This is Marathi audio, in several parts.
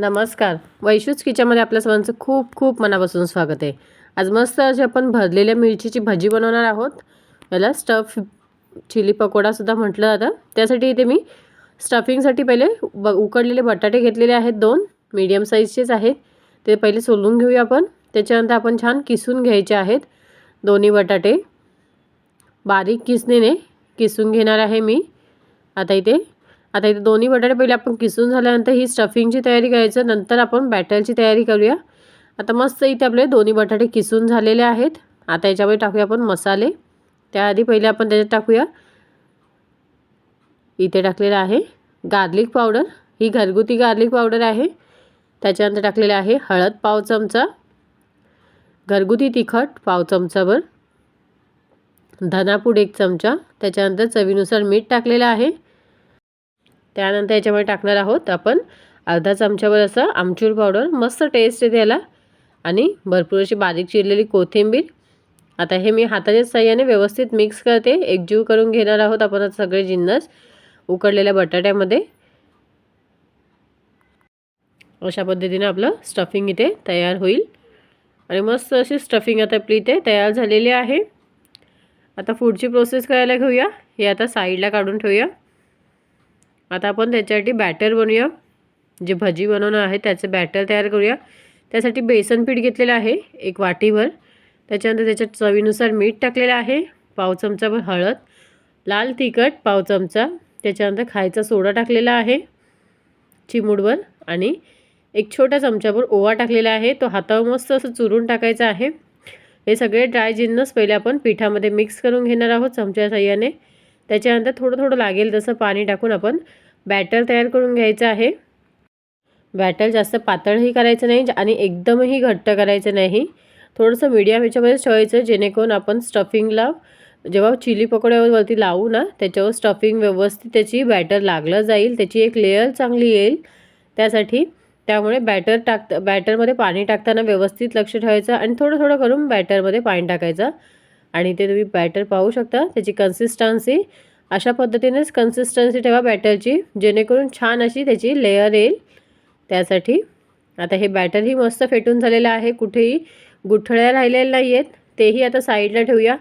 नमस्कार. वैशूच किचनमध्ये आपल्या सर्वांचं खूप खूप मनापासून स्वागत आहे. आज मस्त अशी आपण भरलेल्या मिरचीची भाजी बनवणार आहोत. याला स्टफ चिली पकोडासुद्धा म्हटलं जातं. त्यासाठी इथे मी स्टफिंगसाठी पहिले ब उकडलेले बटाटे घेतलेले आहेत दोन. मीडियम साईजचेच आहेत. ते पहिले सोलून घेऊया आपण. त्याच्यानंतर आपण छान किसून घ्यायचे आहेत. दोन्ही बटाटे. बारीक किसणीने किसून घेणार आहे मी. आता इथे आता इथे दोन्ही बटाटे पहिले आपण किसून झाल्यानंतर ही स्टफिंगची तयारी करायचं नंतर आपण बॅटरची तयारी करूया. आता मस्त इथे आपले दोन्ही बटाटे किसून झालेले आहेत. आता याच्यामध्ये टाकूया आपण मसाले. त्याआधी पहिले आपण त्याच्यात टाकूया. इथे टाकलेलं आहे गार्लिक पावडर ही घरगुती गार्लिक पावडर आहे. त्याच्यानंतर टाकलेलं आहे हळद पाव चमचा. घरगुती तिखट पाव चमचाभर. धनापूड एक चमचा. त्याच्यानंतर चवीनुसार मीठ टाकलेलं आहे. त्यानंतर याच्यामध्ये टाकणार आहोत आपण अर्धा चमच्यावर असं आमचूर पावडर मस्त टेस्ट येते याला. आणि भरपूर अशी बारीक चिरलेली कोथिंबीर. आता हे मी हाताच्या साह्याने व्यवस्थित मिक्स करते. एकजीव करून घेणार आहोत आपण आता सगळे जिन्नस उकडलेल्या बटाट्यामध्ये. अशा पद्धतीने आपलं स्टफिंग इथे तयार होईल. आणि मस्त अशी स्टफिंग आता आपली इथे तयार झालेली आहे. आता पुढची प्रोसेस करायला घेऊया. हे आता साईडला काढून ठेवूया. आता आपण त्याच्यासाठी बॅटर बनवूया. जे भजी बनवणं आहे त्याचं बॅटर तयार करूया. त्यासाठी बेसन पीठ घेतलेलं आहे एक वाटीभर. त्याच्यानंतर त्याच्यात चवीनुसार मीठ टाकलेलं आहे पाव चमचाभर हळद. लाल तिखट पाव चमचा. त्याच्यानंतर खायचा सोडा टाकलेला आहे चिमूडभर आणि एक छोटा चमचाभर ओवा टाकलेला आहे तो हातावर मस्त असं चुरून टाकायचा आहे. हे सगळे ड्राय जिन्नस पहिले आपण पिठामध्ये मिक्स करून घेणार आहोत चमच्या साह्याने त्याच्यानंतर थोडं थोडं लागेल तसं पाणी टाकून आपण बॅटर तयार करून घ्यायचं आहे. बॅटर जास्त पातळही करायचं नाही आणि एकदमही घट्ट करायचं नाही. थोडंसं मीडियम ह्याच्यामध्ये ठेवायचं जेणेकरून आपण स्टफिंगला जेव्हा चिली पकोड्यावरती लावू ना त्याच्यावर स्टफिंग व्यवस्थित त्याची बॅटर लागलं जाईल त्याची एक लेअर चांगली येईल. त्यासाठी त्यामुळे बॅटर टाक बॅटरमध्ये पाणी टाकताना व्यवस्थित लक्ष ठेवायचं आणि थोडं थोडं करून बॅटरमध्ये पाणी टाकायचं. आणि ते तुम्ही बॅटर पाहू शकता. त्याची कन्सिस्टन्सी अशा पद्धतीनेच कन्सिस्टन्सी ठेवा बॅटरची जेणेकरून छान अशी त्याची लेअर येईल. त्यासाठी आता हे बॅटरही मस्त फेटून झालेलं आहे. कुठेही गुठळ्या राहिलेल्या नाही आहेत तेही आता साईडला ठेवूया.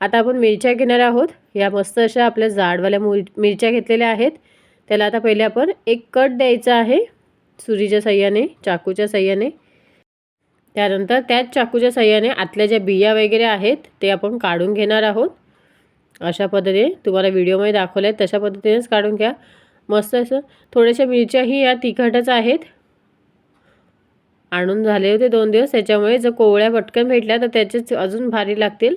आता आपण मिरच्या घेणार आहोत. या मस्त अशा आपल्या जाडवाल्या मुर मिरच्या घेतलेल्या आहेत. त्याला आता पहिले आपण एक कट द्यायचा आहे. सुरीच्या सह्याने चाकूच्या सह्याने. त्यानंतर त्याच चाकूच्या सहाय्याने आतल्या ज्या बिया वगैरे आहेत ते आपण काढून घेणार आहोत. अशा पद्धतीने तुम्हाला व्हिडिओमध्ये दाखवल्या आहेत तशा पद्धतीनेच काढून घ्या. मस्त असं थोड्याशा मिरच्याही या तिखटच आहेत. आणून झाले होते दोन दिवस त्याच्यामुळे जर कोवळ्या पटकन भेटल्या तर त्याचेच अजून भारी लागतील.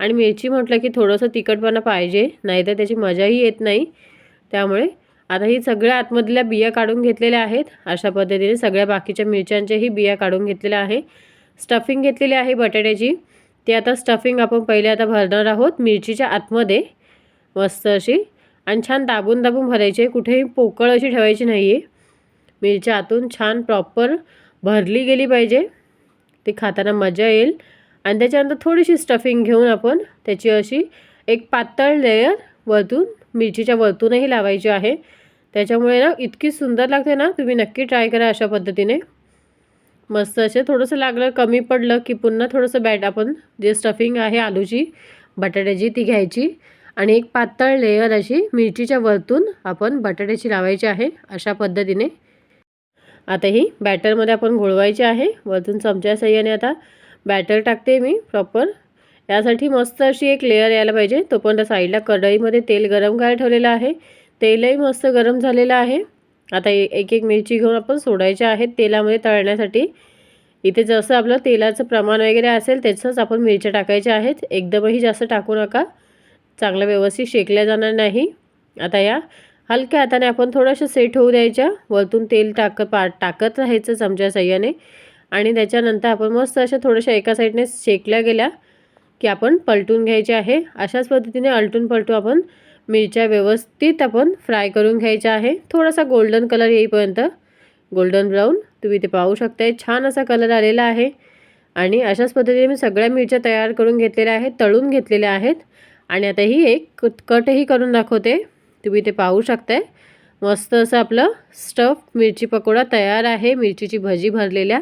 आणि मिरची म्हटलं की थोडंसं तिखटपणा पाहिजे नाही तर त्याची मजाही येत नाही. त्यामुळे आता ही सगळ्या आतमधल्या बिया काढून घेतलेल्या आहेत. अशा पद्धतीने सगळ्या बाकीच्या मिरच्यांच्याही बिया काढून घेतलेल्या आहे. स्टफिंग घेतलेली आहे बटाट्याची. ती आता स्टफिंग आपण पहिले आता भरणार आहोत मिरचीच्या आतमध्ये. मस्त अशी. आणि छान दाबून दाबून भरायची कुठेही पोकळ अशी ठेवायची नाही आहे मिरच्या आतून छान प्रॉपर भरली गेली पाहिजे. ती खाताना मजा येईल. आणि त्याच्यानंतर थोडीशी स्टफिंग घेऊन आपण त्याची अशी एक पातळ लेयर वरतून मिरचीच्या वरतूनही लावायची आहे. त्याच्यामुळे ना इतकी सुंदर लागते ना तुम्ही नक्की ट्राय करा अशा पद्धतीने. मस्त असे थोडंसं लागलं कमी पडलं की पुन्हा थोडंसं बॅट आपण जे स्टफिंग आहे आलूची बटाट्याची ती घ्यायची आणि एक पातळ लेयर अशी मिरचीच्या वरतून आपण बटाट्याची लावायची आहे अशा पद्धतीने. आता ही बॅटरमध्ये आपण घोळवायची आहे वरतून चमच्या सह्याने आता बॅटर टाकते मी प्रॉपर यासाठी मस्त अशी एक लेअर यायला पाहिजे तोपर्यंत साईडला कढईमध्ये तेल गरम करायला ठेवलेलं आहे. तेलही मस्त गरम झालेलं आहे. आता एक एक मिरची घेऊन आपण सोडायच्या आहेत तेलामध्ये तळण्यासाठी. इथे जसं आपलं तेलाचं प्रमाण वगैरे असेल त्याचंच आपण मिरच्या टाकायच्या आहेत. एकदमही जास्त टाकू नका. चांगलं व्यवस्थित शेकल्या जाणार नाही. आता या हलक्या हाताने आपण थोडंसं सेट होऊ द्यायच्या. वरतून तेल टाक पा टाकत राहायचं चमच्या सह्याने. आणि त्याच्यानंतर आपण मस्त अशा थोड्याशा एका साईडने शेकल्या गेल्या की आपण पलटून घ्यायचे आहे. अशाच पद्धतीने अलटून पलटू आपण मिरच्या व्यवस्थित आपण फ्राय करून घ्यायच्या आहे. थोडासा गोल्डन कलर येईपर्यंत. गोल्डन ब्राऊन तुम्ही ते पाहू शकताय छान असा कलर आलेला आहे. आणि अशाच पद्धतीने मी सगळ्या मिरच्या तयार करून घेतलेल्या आहेत तळून घेतलेल्या आहेत. आणि आता ही एक कटही करून दाखवते. तुम्ही ते पाहू शकताय. मस्त असं आपलं स्टफ मिरची पकोडा तयार आहे. मिरचीची भजी भरलेल्या.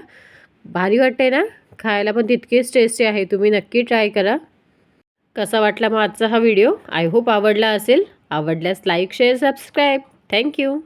भारी वाटते ना? खायला पण तितकीच टेस्टी आहे. तुम्ही नक्की ट्राय करा. कसा वाटला मग आजचा हा व्हिडिओ? आय होप आवडला असेल. आवडल्यास लाईक शेअर सबस्क्राईब थँक्यू